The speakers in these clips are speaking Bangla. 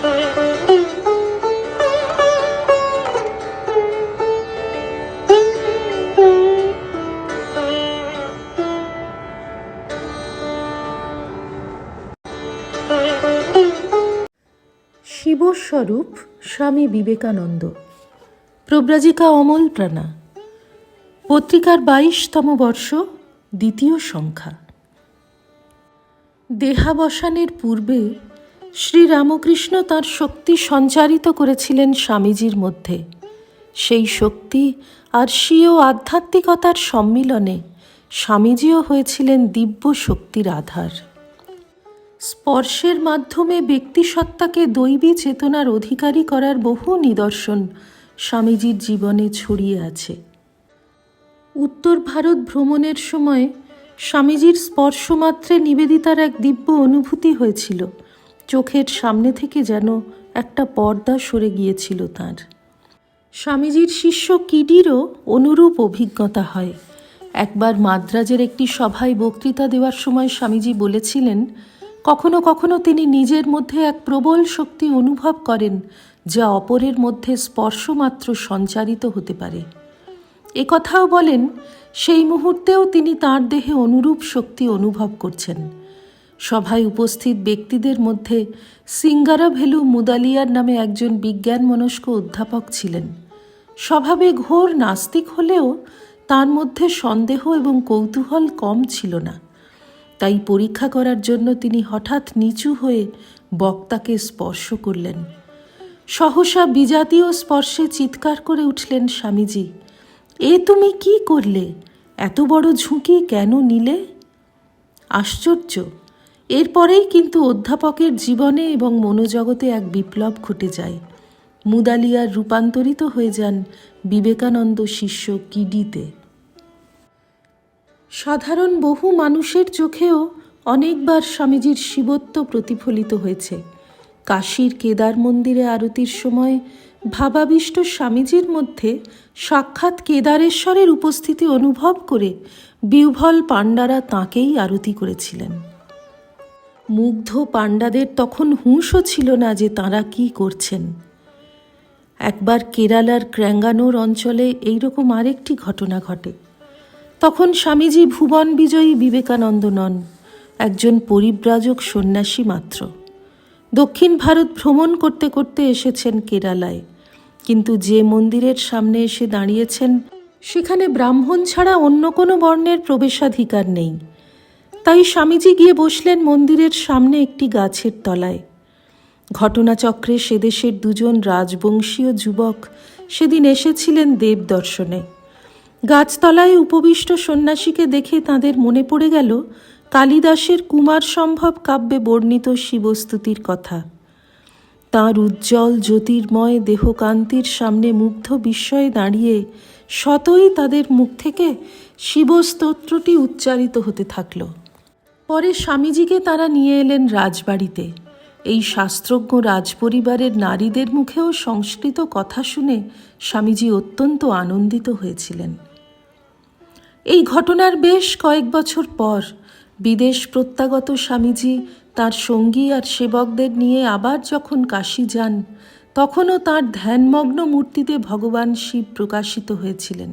শিবস্বরূপ স্বামী বিবেকানন্দ। প্রব্রাজিকা অমল প্রাণা। পত্রিকার বাইশতম বর্ষ দ্বিতীয় সংখ্যা। দেহাবসানের পূর্বে শ্রীরামকৃষ্ণ তার শক্তি সঞ্চারিত করেছিলেন স্বামীজির মধ্যে। সেই শক্তি আর স্বীয় আধ্যাত্মিকতার সম্মিলনে স্বামীজিও হয়েছিলেন দিব্য শক্তির আধার। স্পর্শের মাধ্যমে ব্যক্তিসত্তাকে দৈবী চেতনার অধিকারী করার বহু নিদর্শন স্বামীজির জীবনে ছড়িয়ে আছে। উত্তর ভারত ভ্রমণের সময় স্বামীজির স্পর্শমাত্রে নিবেদিতার এক দিব্য অনুভূতি হয়েছিল। চোখের সামনে থেকে যেন একটা পর্দা সরে গিয়েছিল তার। স্বামীজির শিষ্য কিডিরও অনুরূপ অভিজ্ঞতা হয়। একবার মাদ্রাজের একটি সভায় বক্তৃতা দেওয়ার সময় স্বামীজি বলেছিলেন, কখনো কখনো তিনি নিজের মধ্যে এক প্রবল শক্তি অনুভব করেন, যা অপরের মধ্যে স্পর্শমাত্র সঞ্চারিত হতে পারে। এ কথাও বলেন, সেই মুহূর্তেও তিনি তার দেহে অনুরূপ শক্তি অনুভব করছেন। সভায় উপস্থিত ব্যক্তিদের মধ্যে সিঙ্গারা ভেলু মুদালিয়ার নামে একজন বিজ্ঞান মনস্ক অধ্যাপক ছিলেন। স্বভাবে ঘোর নাস্তিক হলেও তার মধ্যে সন্দেহ এবং কৌতূহল কম ছিল না। তাই পরীক্ষা করার জন্য তিনি হঠাৎ নিচু হয়ে বক্তাকে স্পর্শ করলেন। সহসা বিজাতীয় স্পর্শে চিৎকার করে উঠলেন স্বামীজি, এ তুমি কি করলে? এত বড় ঝুঁকি কেন নিলে? আশ্চর্য! এরপরেই কিন্তু অধ্যাপকের জীবনে এবং মনোজগতে এক বিপ্লব ঘটে যায়। মুদালিয়ার রূপান্তরিত হয়ে যান বিবেকানন্দ শিষ্য কিডিতে। সাধারণ বহু মানুষের চোখেও অনেকবার স্বামীজির শিবত্ব প্রতিফলিত হয়েছে। কাশীর কেদার মন্দিরে আরতির সময় ভাবাবিষ্ট স্বামীজির মধ্যে সাক্ষাৎ কেদারেশ্বরের উপস্থিতি অনুভব করে বিহ্বল পাণ্ডারা তাঁকেই আরতি করেছিলেন। মুগ্ধ পাণ্ডাদের তখন হুঁশও ছিল না যে তাঁরা কি করছেন। একবার কেরালার ক্র্যাঙ্গানোর অঞ্চলে এইরকম আরেকটি ঘটনা ঘটে। তখন স্বামীজি ভুবন বিজয়ী বিবেকানন্দ নন, একজন পরিব্রাজক সন্ন্যাসী মাত্র। দক্ষিণ ভারত ভ্রমণ করতে করতে এসেছেন কেরালায়, কিন্তু যে মন্দিরের সামনে এসে দাঁড়িয়েছেন, সেখানে ব্রাহ্মণ ছাড়া অন্য কোনো বর্ণের প্রবেশাধিকার নেই। তাই স্বামীজি গিয়ে বসলেন মন্দিরের সামনে একটি গাছের তলায়। ঘটনাচক্রে সেদেশের দুজন রাজবংশীয় যুবক সেদিন এসেছিলেন দেব দর্শনে। গাছতলায় উপবিষ্ট সন্ন্যাসীকে দেখে তাদের মনে পড়ে গেল কালিদাসের কুমার সম্ভব কাব্যে বর্ণিত শিবস্তুতির কথা। তাঁর উজ্জ্বল জ্যোতির্ময় দেহকান্তির সামনে মুগ্ধ বিস্ময়ে দাঁড়িয়ে শতই তাদের মুখ থেকে শিবস্তোত্রটি উচ্চারিত হতে থাকল। পরে স্বামীজিকে তারা নিয়ে এলেন রাজবাড়িতে। এই শাস্ত্রজ্ঞ রাজপরিবারের নারীদের মুখেও সংস্কৃত কথা শুনে স্বামীজি অত্যন্ত আনন্দিত হয়েছিলেন। এই ঘটনার বেশ কয়েক বছর পর বিদেশ প্রত্যাগত স্বামীজি তার সঙ্গী আর সেবকদের নিয়ে আবার যখন কাশী যান, তখনও তার ধ্যানমগ্ন মূর্তিতে ভগবান শিব প্রকাশিত হয়েছিলেন।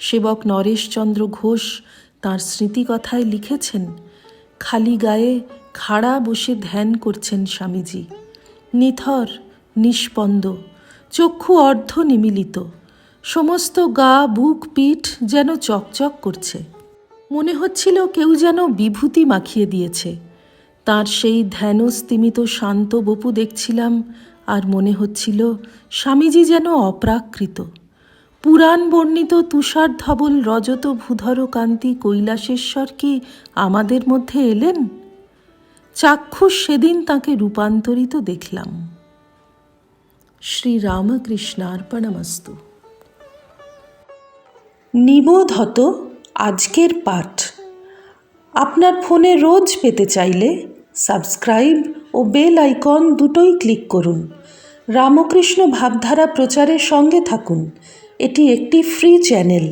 সেবক নরেশচন্দ্র ঘোষ তাঁর স্মৃতিকথায় লিখেছেন খালি গায়ে খাড়া বসে ধ্যান করছেন স্বামীজি। নিথর, নিষ্পন্দ, চক্ষু অর্ধ নিমিলিত, সমস্ত গা, বুক, পিঠ যেন চকচক করছে। মনে হচ্ছিল কেউ যেন বিভূতি মাখিয়ে দিয়েছে। তার সেই ধ্যানস্তিমিত শান্ত বপু দেখছিলাম আর মনে হচ্ছিল স্বামীজি যেন অপ্রাকৃত। পুরাণ বর্ণিত তুষার ধবল রজত ভূধর কান্তি কৈলাসেশ্বর কি আমাদের মধ্যে এলেন? চাক্ষুষ সেদিন তাকে রূপান্তরিত দেখলাম। শ্রীরামকৃষ্ণার্পণমস্তু। নিবোধত আজকের পাঠ। আপনার ফোনে রোজ পেতে চাইলে সাবস্ক্রাইব ও বেল আইকন দুটোই ক্লিক করুন। রামকৃষ্ণ ভাবধারা প্রচারের সঙ্গে থাকুন। এটি একটি ফ্রি চ্যানেল